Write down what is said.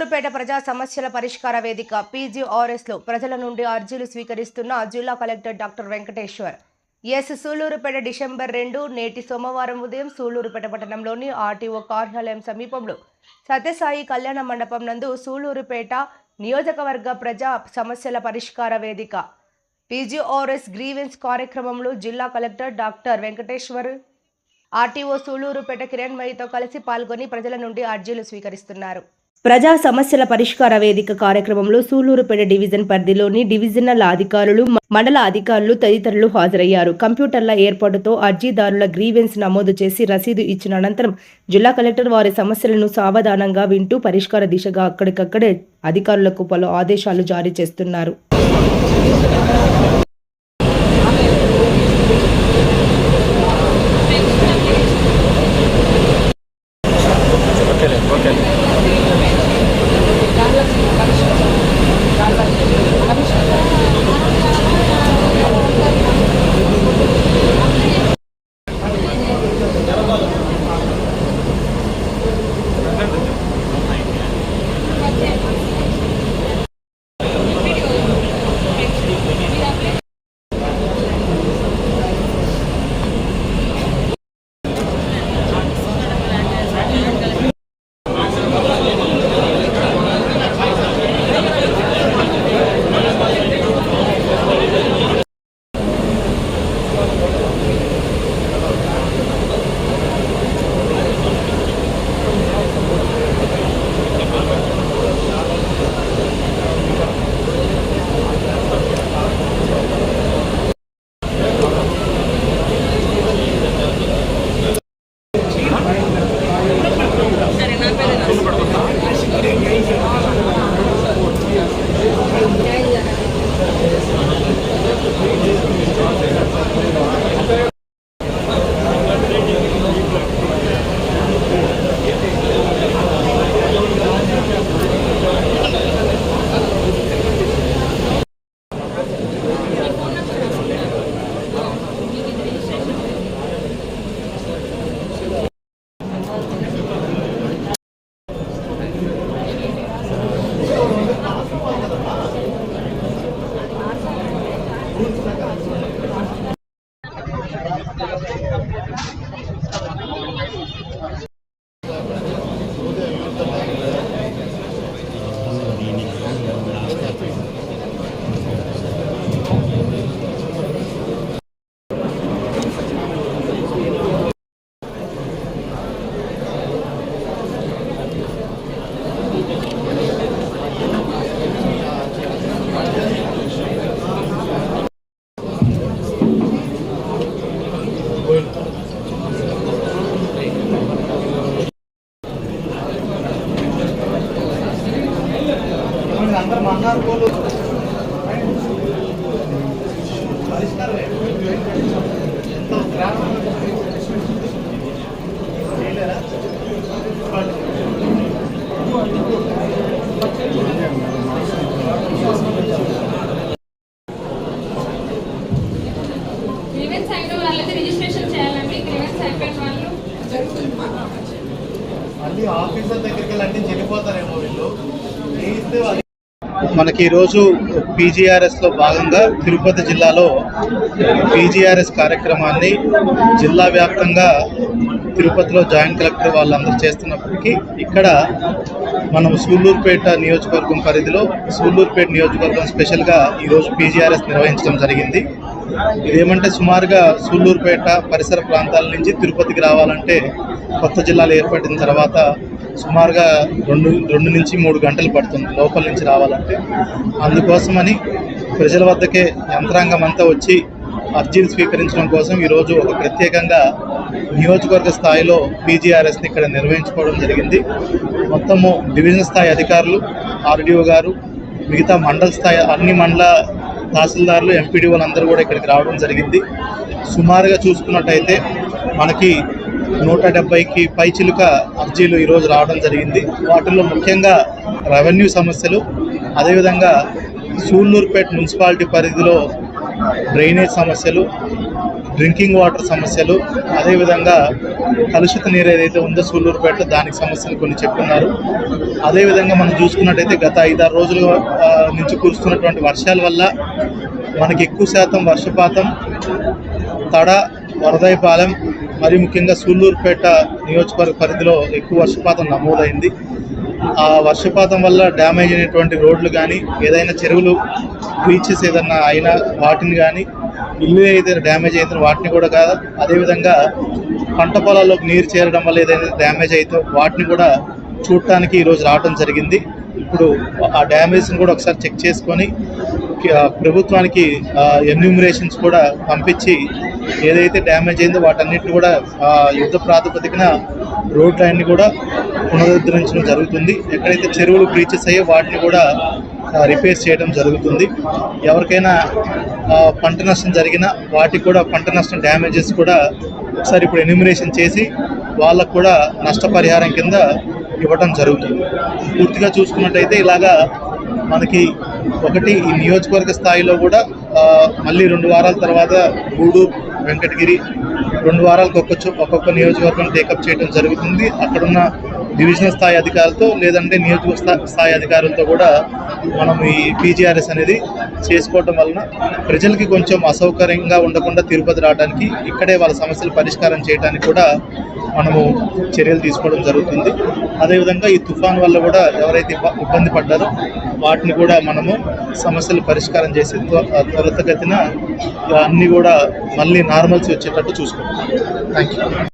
సూలూరుపేట ప్రజా సమస్యల పరిష్కార వేదిక పీజీఆర్ఎస్లో ప్రజల నుండి అర్జీలు స్వీకరిస్తున్న జిల్లా collector doctor Venkateswar. S. Sullurpeta December రెండు నేటి సోమవారం ఉదయం సూళ్ళూరుపేట పట్టణంలోని ఆర్టీఓ కార్యాలయం సమీపంలో సత్యసాయి కళ్యాణ మండపం నందు సూలూరుపేట నియోజకవర్గ ప్రజా సమస్యల పరిష్కార వేదిక. పీజీఆర్ఎస్ గ్రీవెన్స్ కార్యక్రమంలో జిల్లా collector doctor Venkateswar RTO Sullurpeta కిరణ్మయితో కలిసి పాల్గొని ప్రజల నుండి అర్జీలు స్వీకరిస్తున్నారు. ప్రజా సమస్యల పరిష్కార వేదిక కార్యక్రమంలో సూలూరుపేట డివిజన్ పరిధిలోని డివిజనల్ అధికారులు మండల అధికారులు తదితరులు హాజరయ్యారు. కంప్యూటర్ల ఏర్పాటుతో అర్జీదారుల గ్రీవెన్స్ నమోదు చేసి రసీదు ఇచ్చిన అనంతరం జిల్లా కలెక్టర్ వారి సమస్యలను సావధానంగా వింటూ పరిష్కార దిశగా అక్కడికక్కడే అధికారులకు పలు ఆదేశాలు జారీ చేస్తున్నారు. గ్రీవెన్స్ అయిన వాళ్ళైతే రిజిస్ట్రేషన్ చేయాలండి. గ్రీవెన్స్ అయిపోయిన వాళ్ళు. మళ్ళీ ఆఫీసర్ దగ్గరికి వెళ్ళి అన్ని చెల్లిపోతారేమో వీళ్ళు. చేయిస్తే వాళ్ళు మనకి ఈరోజు పీజీఆర్ఎస్లో భాగంగా తిరుపతి జిల్లాలో పీజీఆర్ఎస్ కార్యక్రమాన్ని జిల్లా వ్యాప్తంగా తిరుపతిలో జాయింట్ కలెక్టర్ వాళ్ళందరూ చేస్తున్నప్పటికీ ఇక్కడ మనం సూళ్ళూరుపేట నియోజకవర్గం పరిధిలో సూళ్ళూరుపేట నియోజకవర్గం స్పెషల్గా ఈరోజు పీజీఆర్ఎస్ నిర్వహించడం జరిగింది. ఇదేమంటే సుమారుగా సూళ్ళూరుపేట పరిసర ప్రాంతాల నుంచి తిరుపతికి రావాలంటే కొత్త జిల్లాలు ఏర్పడిన తర్వాత సుమారుగా రెండు రెండు నుంచి మూడు గంటలు పడుతుంది లోపల నుంచి రావాలంటే. అందుకోసమని ప్రజల వద్దకే యంత్రాంగం అంతా వచ్చి అర్జీలు స్వీకరించడం కోసం ఈరోజు ఒక ప్రత్యేకంగా నియోజకవర్గ స్థాయిలో పీజీఆర్ఎస్ని ఇక్కడ నిర్వహించుకోవడం జరిగింది. మొత్తము డివిజన్ స్థాయి అధికారులు ఆర్డీఓ గారు మిగతా మండల స్థాయి అన్ని మండల తహసీల్దార్లు ఎంపీడీఓలు అందరూ కూడా ఇక్కడికి రావడం జరిగింది. సుమారుగా చూసుకున్నట్టయితే మనకి నూట డెబ్బైకి పైచిలుక అర్జీలు ఈరోజు రావడం జరిగింది. వాటిల్లో ముఖ్యంగా రెవెన్యూ సమస్యలు అదేవిధంగా సూళ్ళూరుపేట మున్సిపాలిటీ పరిధిలో డ్రైనేజ్ సమస్యలు డ్రింకింగ్ వాటర్ సమస్యలు అదేవిధంగా కలుషిత నీరు ఏదైతే ఉందో సూళ్ళూరుపేట దానికి సమస్యలు కొన్ని చెప్పున్నారు అదేవిధంగా మనం చూసుకున్నట్టయితే గత ఐదారు రోజుల నుంచి కురుస్తున్నటువంటి వర్షాల వల్ల మనకి ఎక్కువ శాతం వర్షపాతం తడ వరదాయపాలెం మరి ముఖ్యంగా సూళ్ళూరుపేట నియోజకవర్గ పరిధిలో ఎక్కువ వర్షపాతం నమోదైంది. ఆ వర్షపాతం వల్ల డ్యామేజ్ అయినటువంటి రోడ్లు కానీ ఏదైనా చెరువులు బీచెస్ ఏదన్నా అయినా వాటిని కానీ ఇల్లు ఏదైనా డ్యామేజ్ అయితే వాటిని కూడా కాదు అదేవిధంగా పంట పొలాల్లోకి నీరు చేరడం వల్ల ఏదైనా డ్యామేజ్ అయితే వాటిని కూడా చూడటానికి ఈరోజు రావడం జరిగింది. ఇప్పుడు ఆ డ్యామేజ్ని కూడా ఒకసారి చెక్ చేసుకొని ప్రభుత్వానికి ఎన్యూమరేషన్స్ కూడా పంపించి ఏదైతే డ్యామేజ్ అయిందో వాటన్నిటిని కూడా ఆ, యుద్ధ ప్రాతిపదికన రోడ్లన్నీ కూడా పునరుద్ధరించడం జరుగుతుంది. ఎక్కడైతే చెరువులు బ్రీచెస్ అయ్యో వాటిని కూడా రిపేర్ చేయడం జరుగుతుంది. ఎవరికైనా పంట నష్టం జరిగినా వాటికి కూడా పంట నష్టం డ్యామేజెస్ కూడా ఒకసారి ఇప్పుడు ఎన్యూమినేషన్ చేసి వాళ్ళకు కూడా నష్టపరిహారం కింద ఇవ్వడం జరుగుతుంది. పూర్తిగా చూసుకున్నట్టయితే ఇలాగా మనకి ఒకటి ఈ నియోజకవర్గ స్థాయిలో కూడా మళ్ళీ రెండు వారాల తర్వాత గూడు వెంకటగిరి రెండు వారాలకు ఒక్కొక్క ఒక్కొక్క నియోజకవర్గం టేకప్ చేయడం జరుగుతుంది. అక్కడున్న డివిజనల్ స్థాయి అధికారులతో లేదంటే నియోజక స్థాయి అధికారులతో కూడా మనం ఈ పీజీఆర్ఎస్ అనేది చేసుకోవటం వలన ప్రజలకి కొంచెం అసౌకర్యంగా ఉండకుండా తిరుపతి రావడానికి ఇక్కడే వాళ్ళ సమస్యలు పరిష్కారం చేయడానికి కూడా మనము చర్యలు తీసుకోవడం జరుగుతుంది. అదేవిధంగా ఈ తుఫాన్ వల్ల కూడా ఎవరైతే ఇబ్బంది పడ్డారో వాటిని కూడా మనము సమస్యలు పరిష్కారం చేసి త్వ- త్వరితగతిన అన్నీ కూడా మళ్ళీ నార్మల్స్ వచ్చేటట్టు చూసుకుంటాం థ్యాంక్ యూ